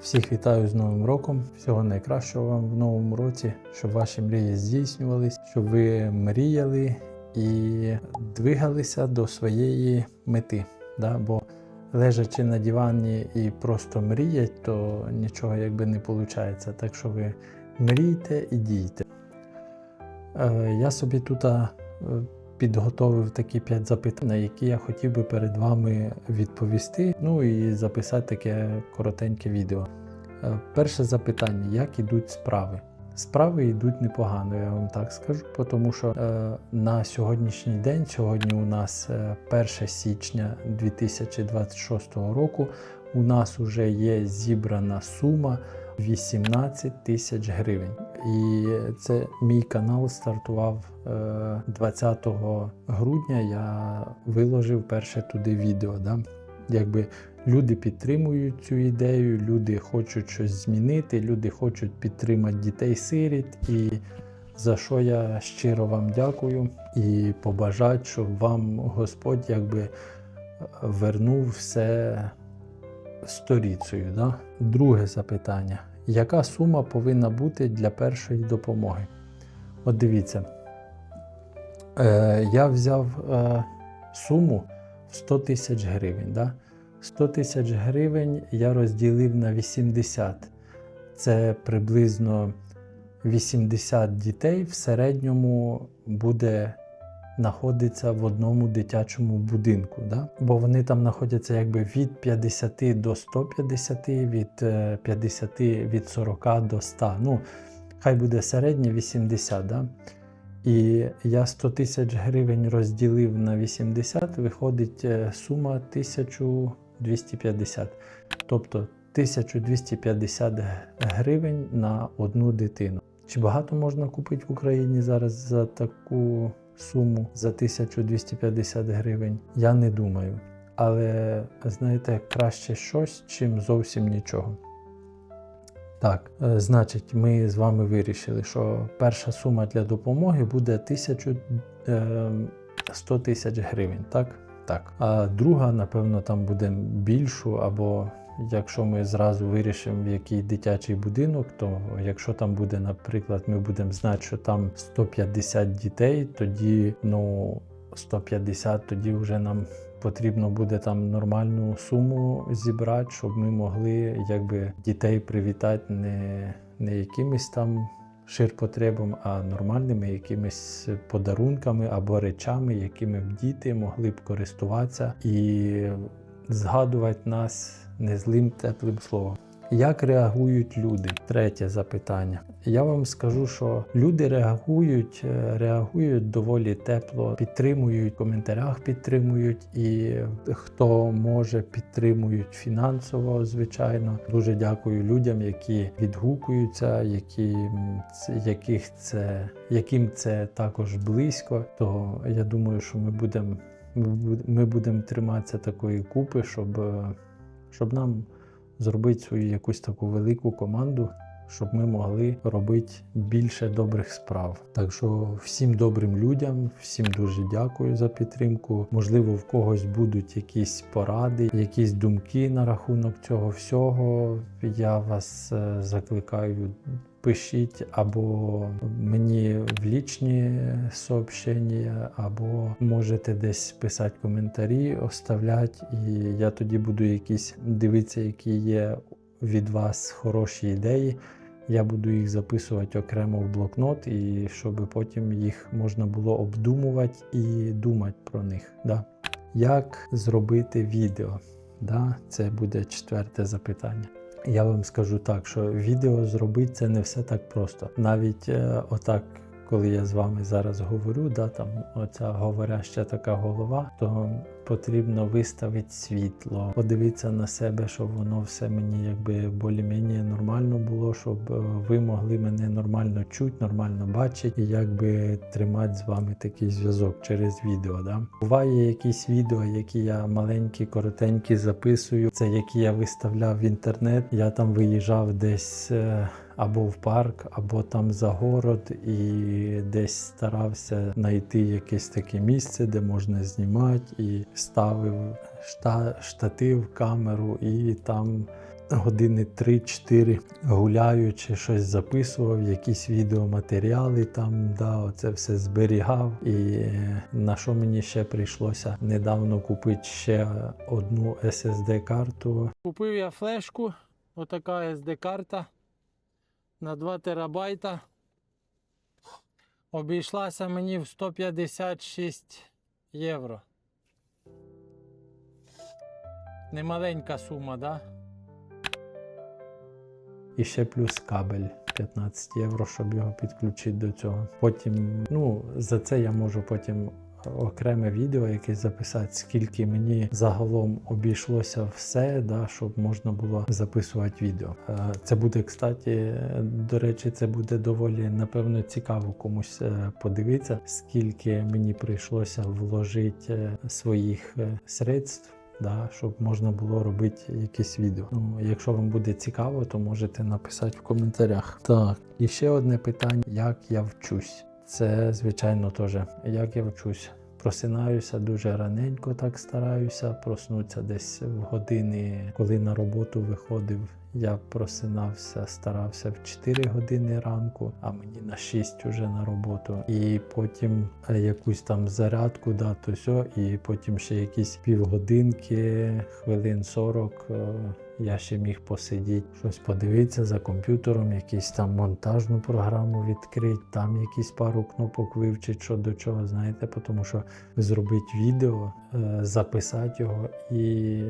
Всіх вітаю з Новим роком. Всього найкращого вам в новому році, щоб ваші мрії здійснювались, щоб ви мріяли і двигалися до своєї мети. Да? Бо лежачи на дивані і просто мріять, то нічого якби не виходить. Так що ви мрійте і дійте. Е, Я собі тут е, підготовив такі 5 запитань, на які я хотів би перед вами відповісти. Ну і записати таке коротеньке відео. Е, Перше запитання: як ідуть справи? Справи йдуть непогано, я вам так скажу, тому що е, на сьогоднішній день, сьогодні у нас е, 1 січня 2026 року, у нас вже є зібрана сума 18 тисяч гривень. І це мій канал стартував е, 20 грудня. Я виложив перше туди відео. Да? Якби люди підтримують цю ідею, люди хочуть щось змінити, люди хочуть підтримати дітей-сиріт. І за що я щиро вам дякую і побажаю, щоб вам Господь якби вернув все сторіцею. Да? Друге запитання. Яка сума повинна бути для першої допомоги? От дивіться, е, я взяв е, суму в 100 тисяч гривень. Да? 100 тисяч гривень я розділив на 80. Це приблизно 80 дітей в середньому буде знаходиться в одному дитячому будинку. Да? Бо вони там знаходяться якби від 50 до 150, від е, 50 від 40 до 100. Ну, хай буде середнє 80. Да? І я 100 тисяч гривень розділив на 80, виходить е, сума 1250. Тобто 1250 гривень на одну дитину. Чи багато можна купити в Україні зараз за таку суму за 1250 гривень? Я не думаю. Але знаєте, краще щось, чим зовсім нічого. Так, е, значить, ми з вами вирішили, що перша сума для допомоги буде 1100 тисяч гривень. Так? Так. А друга, напевно, там буде більшу, або якщо ми зразу вирішимо, в який дитячий будинок, то якщо там буде, наприклад, ми будемо знати, що там 150 дітей, тоді ну 150, тоді вже нам потрібно буде там нормальну суму зібрати, щоб ми могли якби дітей привітати не, не якимись там ширпотребом, а нормальними якимись подарунками або речами, якими б діти могли б користуватися. І згадувати нас незлим теплим словом. Як реагують люди? Третє запитання. Я вам скажу, що люди реагують, е, реагують доволі тепло, підтримують в коментарях, підтримують і хто може підтримують фінансово, звичайно. Дуже дякую людям, які відгукуються, які, яких це, яким це також близько. То я думаю, що ми будемо ми будемо триматися такої купи, щоб, е, щоб нам зробити свою якусь таку велику команду, щоб ми могли робити більше добрих справ. Так що всім добрим людям, всім дуже дякую за підтримку. Можливо, в когось будуть якісь поради, якісь думки на рахунок цього всього. Я вас е, закликаю. Пишіть або мені в лічні сообщення, або можете десь писати коментарі, оставляти, і я тоді буду якісь дивитися, які є від вас хороші ідеї. Я буду їх записувати окремо в блокнот, і щоб потім їх можна було обдумувати і думати про них. Да? Як зробити відео? Да? Це буде четверте запитання. Я вам скажу так, що відео зробити це не все так просто. Навіть е, отак, коли я з вами зараз говорю, да, там оця говоряща така голова, то потрібно виставити світло, подивитися на себе, щоб воно все мені якби більш-менш нормально було, щоб е, ви могли мене нормально чути, нормально бачити і якби тримати з вами такий зв'язок через відео. Да? Буває якісь відео, які я маленькі, коротенькі записую, це які я виставляв в інтернет. Я там виїжджав десь. Або в парк, або там за город, і десь старався знайти якесь таке місце, де можна знімати, і ставив шта, штатив, камеру, і там години 3-4 гуляючи, щось записував, якісь відеоматеріали там, да, оце все зберігав. І е, на що мені ще прийшлося недавно купити ще одну SSD-карту. Купив я флешку, отака SD-карта на 2 терабайта. Обійшлася мені в 156 євро. Немаленька сума, да? І ще плюс кабель 15 євро, щоб його підключити до цього. Потім, ну, за це я можу потім окреме відео якесь записати, скільки мені загалом обійшлося все, да, щоб можна було записувати відео. Е, Це буде, кстати, до речі, це буде доволі напевно цікаво комусь е, подивитися, скільки мені прийшлося вложити е, своїх средств да, щоб можна було робити якісь відео. Ну, якщо вам буде цікаво, то можете написати в коментарях. Так, і ще одне питання: як я вчусь? Це, звичайно, теж як я вчусь. Просинаюся дуже раненько, так стараюся. Проснутися десь в години, коли на роботу виходив. Я просинався, старався в 4 години ранку, а мені на 6 уже на роботу. І потім е, якусь там зарядку, да, сьо, і потім ще якісь півгодинки, хвилин 40. Я ще міг посидіти, щось подивитися за комп'ютером, якусь там монтажну програму відкрити, там якісь пару кнопок вивчити, що до чого, знаєте, тому що зробити відео, е, записати його і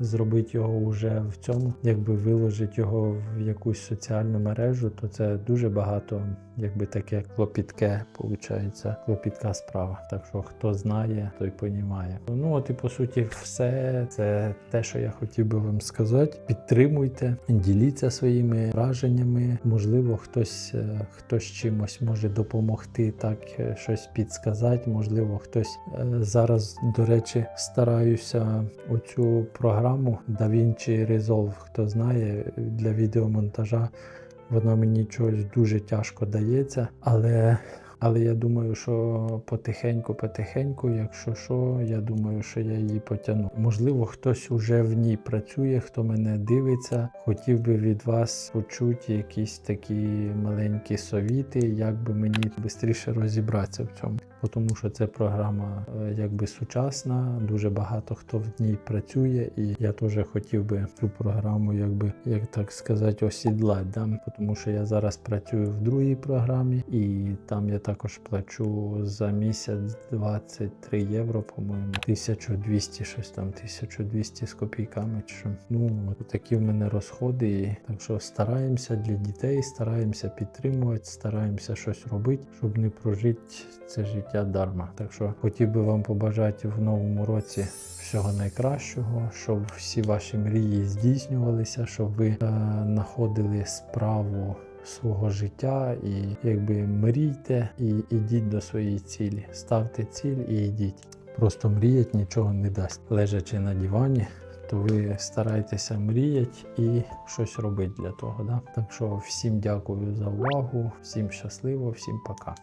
зробити його вже в цьому, якби виложити його в якусь соціальну мережу, то це дуже багато, якби таке клопітке, виходить, клопітка справа. Так що хто знає, той понімає. Ну от і по суті, все це те, що я хотів би вам сказати. Підтримуйте, діліться своїми враженнями. Можливо, хтось, е, хтось чимось може допомогти, так е, щось підсказати. Можливо, хтось е, зараз, до речі, стараюся оцю програму DaVinci Resolve, хто знає для відеомонтажа. Вона мені чогось дуже тяжко дається, але, але я думаю, що потихеньку-потихеньку, якщо що, я думаю, що я її потягну. Можливо, хтось уже в ній працює, хто мене дивиться, хотів би від вас почути якісь такі маленькі совіти, як би мені швидше розібратися в цьому. Тому що це програма е, якби сучасна, дуже багато хто в ній працює, і я теж хотів би цю програму, якби як так сказати, осідлати. Да? Тому що я зараз працюю в другій програмі, і там я також плачу за місяць 23 євро, по-моєму, 1200 щось там, 1200 з копійками. Чи. Ну такі в мене розходи. І так що стараємося для дітей, стараємося підтримувати, стараємося щось робити, щоб не прожити це життя дарма. Так що хотів би вам побажати в новому році всього найкращого, щоб всі ваші мрії здійснювалися, щоб ви е, знаходили справу свого життя і якби мрійте і ідіть до своєї цілі. Ставте ціль і йдіть. Просто мріять нічого не дасть. Лежачи на дивані, то ви старайтеся мріяти і щось робити для того. Да? Так що всім дякую за увагу, всім щасливо, всім пока.